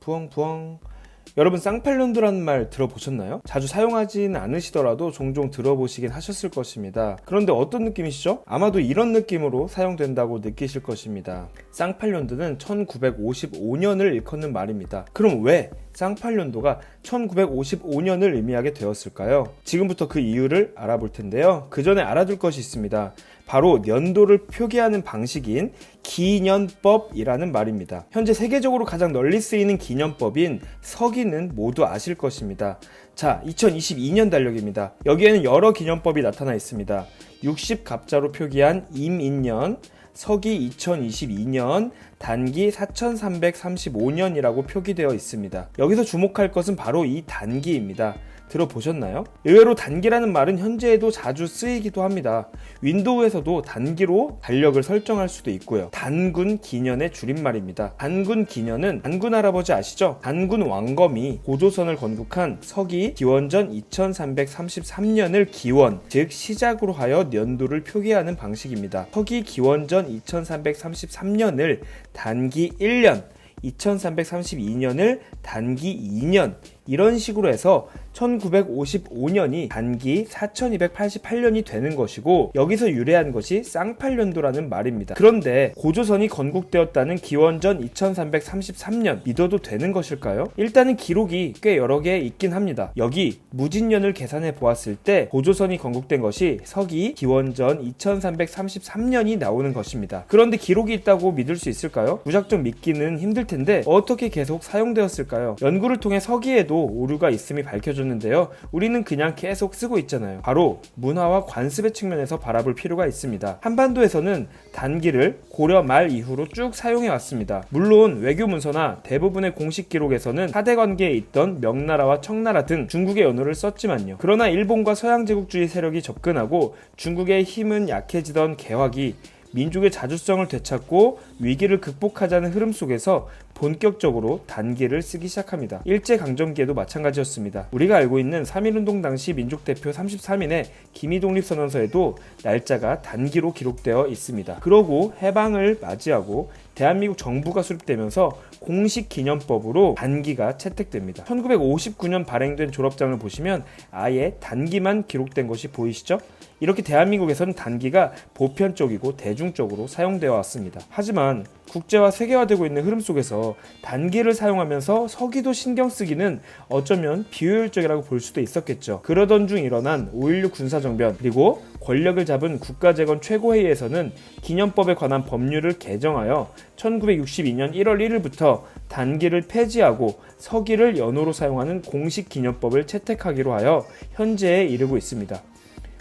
부엉부엉. 여러분 쌍팔년도라는 말 들어보셨나요? 자주 사용하진 않으시더라도 종종 들어보시긴 하셨을 것입니다. 그런데 어떤 느낌이시죠? 아마도 이런 느낌으로 사용된다고 느끼실 것입니다. 쌍팔년도는 1955년을 일컫는 말입니다. 그럼 왜 쌍팔년도가 1955년을 의미하게 되었을까요? 지금부터 그 이유를 알아볼 텐데요. 그 전에 알아둘 것이 있습니다. 바로 연도를 표기하는 방식인 기년법이라는 말입니다. 현재 세계적으로 가장 널리 쓰이는 기년법인 서기는 모두 아실 것입니다. 자, 2022년 달력입니다. 여기에는 여러 기년법이 나타나 있습니다. 60갑자로 표기한 임인년, 서기 2022년, 단기 4335년이라고 표기되어 있습니다. 여기서 주목할 것은 바로 이 단기입니다. 들어보셨나요? 의외로 단기라는 말은 현재에도 자주 쓰이기도 합니다. 윈도우에서도 단기로 달력을 설정할 수도 있고요. 단군 기년의 줄임말입니다. 단군 기년은 단군 할아버지 아시죠? 단군 왕검이 고조선을 건국한 서기 기원전 2333년을 기원, 즉 시작으로 하여 연도를 표기하는 방식입니다. 서기 기원전 2333년을 단기 1년, 2332년을 단기 2년 이런 식으로 해서 1955년이 단기 4288년이 되는 것이고 여기서 유래한 것이 쌍팔년도라는 말입니다. 그런데 고조선이 건국되었다는 기원전 2333년 믿어도 되는 것일까요? 일단은 기록이 꽤 여러 개 있긴 합니다. 여기 무진년을 계산해 보았을 때 고조선이 건국된 것이 서기 기원전 2333년이 나오는 것입니다. 그런데 기록이 있다고 믿을 수 있을까요? 무작정 믿기는 힘들 텐데 어떻게 계속 사용되었을까요? 연구를 통해 서기에도 오류가 있음이 밝혀졌 는데요. 우리는 그냥 계속 쓰고 있잖아요. 바로 문화와 관습의 측면에서 바라볼 필요가 있습니다. 한반도에서는 단기를 고려 말 이후로 쭉 사용해 왔습니다. 물론 외교 문서나 대부분의 공식 기록에서는 사대 관계에 있던 명나라와 청나라 등 중국의 연호를 썼지만요. 그러나 일본과 서양 제국주의 세력이 접근하고 중국의 힘은 약해지던 개화기 민족의 자주성을 되찾고 위기를 극복하자는 흐름 속에서 본격적으로 단기를 쓰기 시작합니다. 일제강점기에도 마찬가지였습니다. 우리가 알고 있는 3.1운동 당시 민족대표 33인의 기미독립선언서에도 날짜가 단기로 기록되어 있습니다. 그러고 해방을 맞이하고 대한민국 정부가 수립되면서 공식 기념법으로 단기가 채택됩니다. 1959년 발행된 졸업장을 보시면 아예 단기만 기록된 것이 보이시죠? 이렇게 대한민국에서는 단기가 보편적이고 대중적으로 사용되어 왔습니다. 하지만 국제화 세계화되고 있는 흐름 속에서 단기를 사용하면서 서기도 신경 쓰기는 어쩌면 비효율적이라고 볼 수도 있었겠죠. 그러던 중 일어난 5.16 군사정변 그리고 권력을 잡은 국가재건 최고회의에서는 기념법에 관한 법률을 개정하여 1962년 1월 1일부터 단기를 폐지하고 서기를 연호로 사용하는 공식 기념법을 채택하기로 하여 현재에 이르고 있습니다.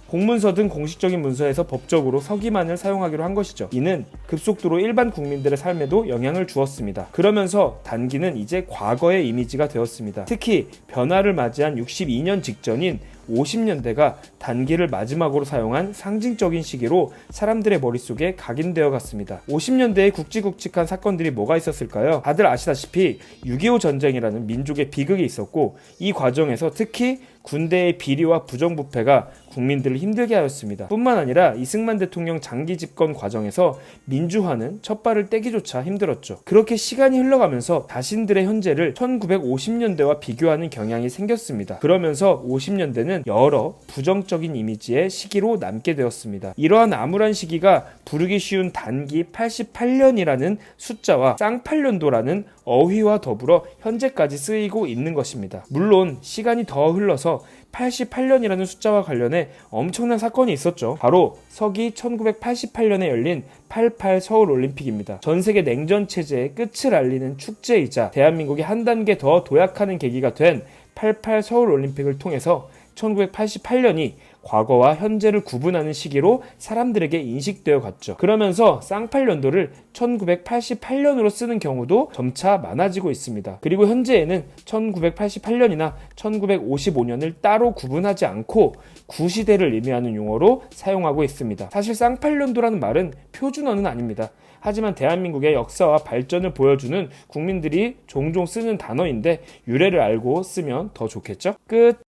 공문서 등 공식적인 문서에서 법적으로 서기만을 사용하기로 한 것이죠. 이는 급속도로 일반 국민들의 삶에도 영향을 주었습니다. 그러면서 단기는 이제 과거의 이미지가 되었습니다. 특히 변화를 맞이한 62년 직전인 50년대가 단기를 마지막으로 사용한 상징적인 시기로 사람들의 머릿속에 각인되어 갔습니다. 50년대에 굵직굵직한 사건들이 뭐가 있었을까요? 다들 아시다시피 6.25 전쟁이라는 민족의 비극이 있었고 이 과정에서 특히 군대의 비리와 부정부패가 국민들을 힘들게 하였습니다. 뿐만 아니라 이승만 대통령 장기 집권 과정에서 민주화는 첫 발을 떼기조차 힘들었죠. 그렇게 시간이 흘러가면서 자신들의 현재를 1950년대와 비교하는 경향이 생겼습니다. 그러면서 50년대 는 여러 부정적인 이미지의 시기로 남게 되었습니다. 이러한 암울한 시기가 부르기 쉬운 단기 88년이라는 숫자와 쌍팔년도라는 어휘와 더불어 현재까지 쓰이고 있는 것입니다. 물론 시간이 더 흘러서 88년이라는 숫자와 관련해 엄청난 사건이 있었죠. 바로 서기 1988년에 열린 88 서울 올림픽입니다. 전 세계 냉전 체제의 끝을 알리는 축제이자 대한민국이 한 단계 더 도약하는 계기가 된88 서울 올림픽을 통해서 1988년이 과거와 현재를 구분하는 시기로 사람들에게 인식되어 갔죠. 그러면서 쌍팔년도를 1988년으로 쓰는 경우도 점차 많아지고 있습니다. 그리고 현재에는 1988년이나 1955년을 따로 구분하지 않고 구시대를 의미하는 용어로 사용하고 있습니다. 사실 쌍팔년도라는 말은 표준어는 아닙니다. 하지만 대한민국의 역사와 발전을 보여주는 국민들이 종종 쓰는 단어인데 유래를 알고 쓰면 더 좋겠죠? 끝.